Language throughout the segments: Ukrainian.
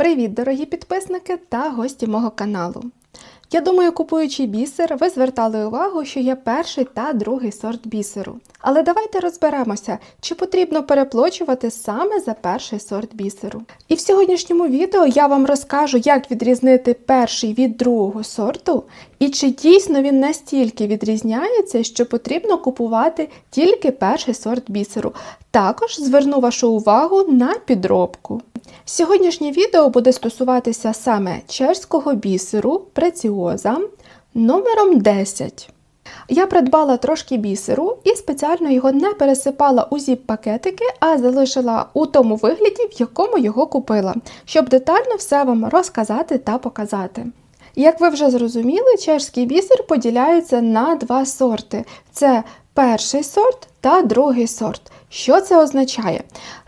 Привіт, дорогі підписники та гості мого каналу. Я думаю, купуючи бісер, ви звертали увагу, що є перший та другий сорт бісеру. Але давайте розберемося, чи потрібно переплочувати саме за перший сорт бісеру. І в сьогоднішньому відео я вам розкажу, як відрізнити перший від другого сорту, і чи дійсно він настільки відрізняється, що потрібно купувати тільки перший сорт бісеру. Також зверну вашу увагу на підробку. Сьогоднішнє відео буде стосуватися саме чешського бісеру преціоза номером 10. Я придбала трошки бісеру і спеціально його не пересипала у зіп-пакетики, а залишила у тому вигляді, в якому його купила, щоб детально все вам розказати та показати. Як ви вже зрозуміли, чешський бісер поділяється на два сорти: це перший сорт та другий сорт. Що це означає?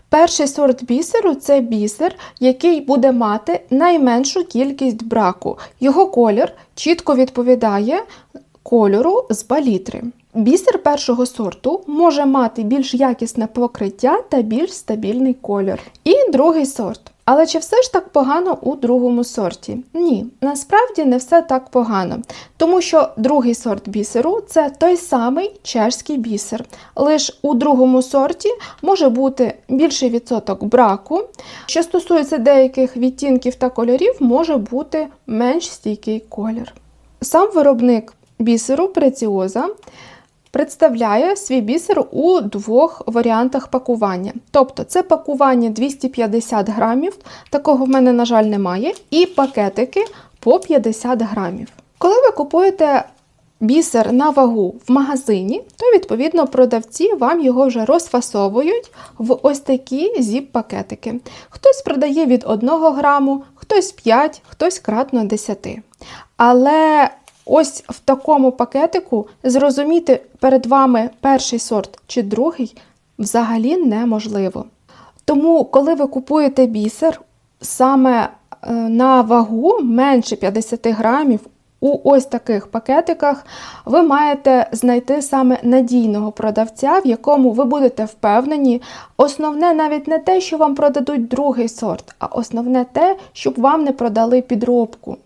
Перший сорт бісеру це бісер, який буде мати найменшу кількість браку. Його колір чітко відповідає кольору з палітри. Бісер першого сорту може мати більш якісне покриття та більш стабільний колір. І другий сорт. Але чи все ж так погано у другому сорті? Ні, насправді не все так погано, тому що другий сорт бісеру це той самий чешський бісер. Лише у другому сорті може бути більший відсоток браку. Що стосується деяких відтінків та кольорів, може бути менш стійкий колір. Сам виробник бісеру преціоза представляє свій бісер у двох варіантах пакування. Тобто це пакування 250 грамів, такого в мене, на жаль, немає, і пакетики по 50 грамів. Коли ви купуєте бісер на вагу в магазині, то, відповідно, продавці вам його вже розфасовують в ось такі зіп-пакетики. Хтось продає від 1 граму, хтось 5, хтось кратно 10. Але Ось в такому пакетику зрозуміти перед вами перший сорт чи другий взагалі неможливо. Тому, коли ви купуєте бісер саме е, на вагу менше 50 грамів, у ось таких пакетиках ви маєте знайти саме надійного продавця, в якому ви будете впевнені. Основне навіть не те, що вам продадуть другий сорт, а основне те, щоб вам не продали підробку.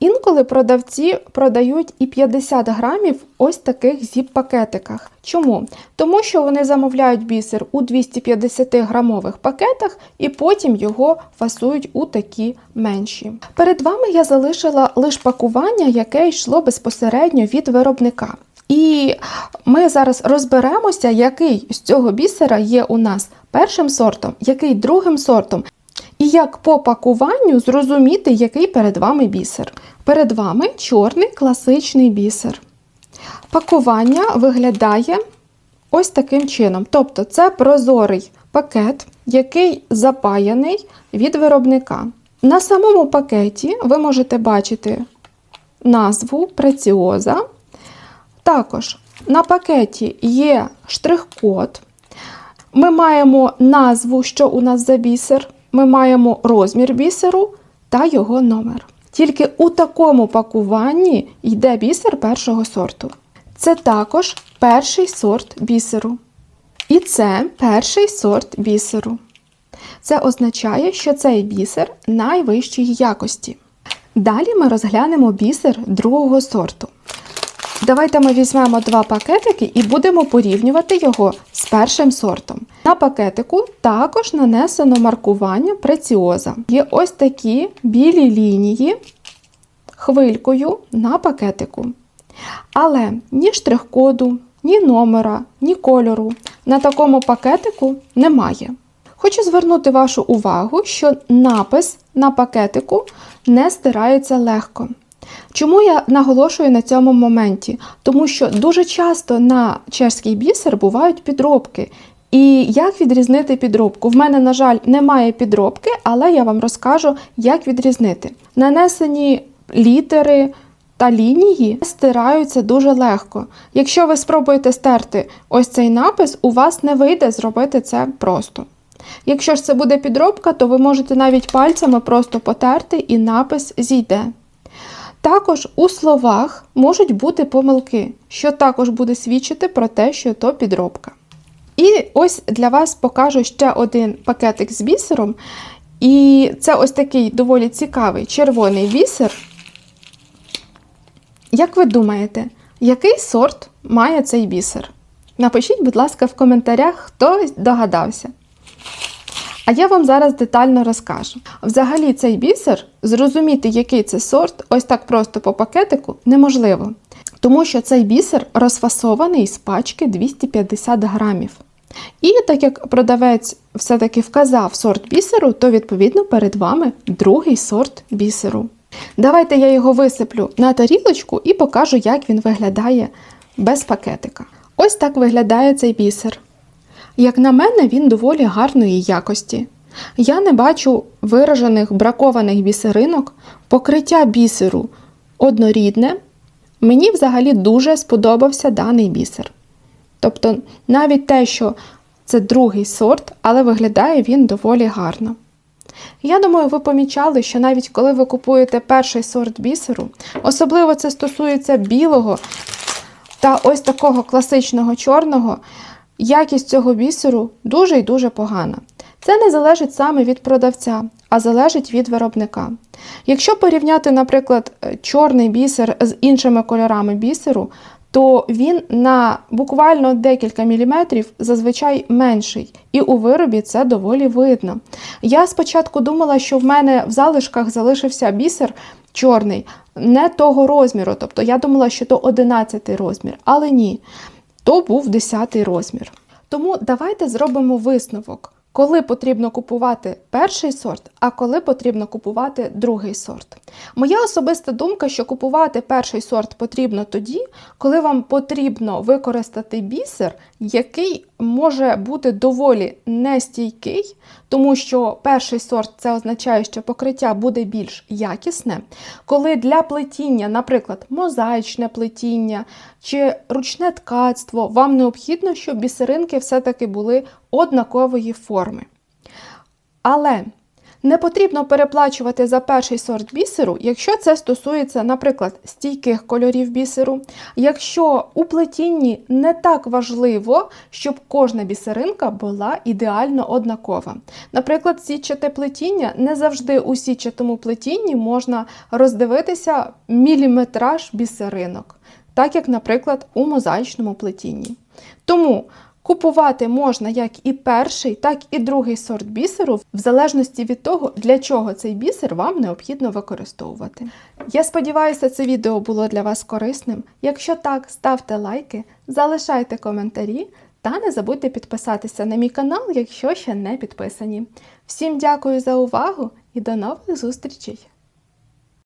Інколи продавці продають і 50 грамів ось таких зіп-пакетиках. Чому? Тому що вони замовляють бісер у 250 грамових пакетах і потім його фасують у такі менші. Перед вами я залишила лише пакування, яке йшло безпосередньо від виробника. І ми зараз розберемося, який з цього бісера є у нас першим сортом, який другим сортом. І як по пакуванню зрозуміти, який перед вами бісер. Перед вами чорний класичний бісер. Пакування виглядає ось таким чином. Тобто це прозорий пакет, який запаяний від виробника. На самому пакеті ви можете бачити назву преціоза. Також на пакеті є штрих-код. Ми маємо назву, що у нас за бісер. Ми маємо розмір бісеру та його номер. Тільки у такому пакуванні йде бісер першого сорту. Це також перший сорт бісеру. І це перший сорт бісеру. Це означає, що цей бісер найвищої якості. Далі ми розглянемо бісер другого сорту. Давайте ми візьмемо два пакетики і будемо порівнювати його першим сортом. На пакетику також нанесено маркування преціоза. Є ось такі білі лінії хвилькою на пакетику. Але ні штрих-коду, ні номера, ні кольору на такому пакетику немає. Хочу звернути вашу увагу, що напис на пакетику не стирається легко. Чому я наголошую на цьому моменті? Тому що дуже часто на чешський бісер бувають підробки. І як відрізнити підробку? В мене, на жаль, немає підробки, але я вам розкажу, як відрізнити. Нанесені літери та лінії стираються дуже легко. Якщо ви спробуєте стерти ось цей напис, у вас не вийде зробити це просто. Якщо ж це буде підробка, то ви можете навіть пальцями просто потерти і напис зійде. Також у словах можуть бути помилки, що також буде свідчити про те, що то підробка. І ось для вас покажу ще один пакетик з бісером. І це ось такий доволі цікавий червоний бісер. Як ви думаєте, який сорт має цей бісер? Напишіть, будь ласка, в коментарях, хто догадався. А я вам зараз детально розкажу. Взагалі, цей бісер, зрозуміти, який це сорт, ось так просто по пакетику, неможливо. Тому що цей бісер розфасований з пачки 250 грамів. І так як продавець все-таки вказав сорт бісеру, то відповідно перед вами другий сорт бісеру. Давайте я його висиплю на тарілочку і покажу, як він виглядає без пакетика. Ось так виглядає цей бісер. Як на мене, він доволі гарної якості. Я не бачу виражених бракованих бісеринок, покриття бісеру однорідне. Мені взагалі дуже сподобався даний бісер. Тобто, навіть те, що це другий сорт, але виглядає він доволі гарно. Я думаю, ви помічали, що навіть коли ви купуєте перший сорт бісеру, особливо це стосується білого та ось такого класичного чорного, якість цього бісеру дуже і дуже погана. Це не залежить саме від продавця, а залежить від виробника. Якщо порівняти, наприклад, е, чорний бісер з іншими кольорами бісеру, то він на буквально декілька міліметрів зазвичай менший, і у виробі це доволі видно. Я спочатку думала, що в мене в залишках залишився бісер чорний, не того розміру, тобто я думала, що то 11 розмір, але ні, то був 10 розмір. Тому давайте зробимо висновок. Коли потрібно купувати перший сорт, а коли потрібно купувати другий сорт. Моя особиста думка, що купувати перший сорт потрібно тоді, коли вам потрібно використати бісер, який може бути доволі нестійкий, тому що перший сорт це означає, що покриття буде більш якісне. Коли для плетіння, наприклад, мозаїчне плетіння чи ручне ткацтво, вам необхідно, щоб бісеринки все-таки були однакової форми. Але не потрібно переплачувати за перший сорт бісеру, якщо це стосується, наприклад, стійких кольорів бісеру. Якщо у плетінні не так важливо, щоб кожна бісеринка була ідеально однакова. Наприклад, сітчате плетіння не завжди у сітчатому плетінні можна роздивитися міліметраж бісеринок, так як, наприклад, у мозаїчному плетінні. Тому Купувати можна як і перший, так і другий сорт бісеру, в залежності від того, для чого цей бісер вам необхідно використовувати. Я сподіваюся, це відео було для вас корисним. Якщо так, ставте лайки, залишайте коментарі та не забудьте підписатися на мій канал, якщо ще не підписані. Всім дякую за увагу і до нових зустрічей!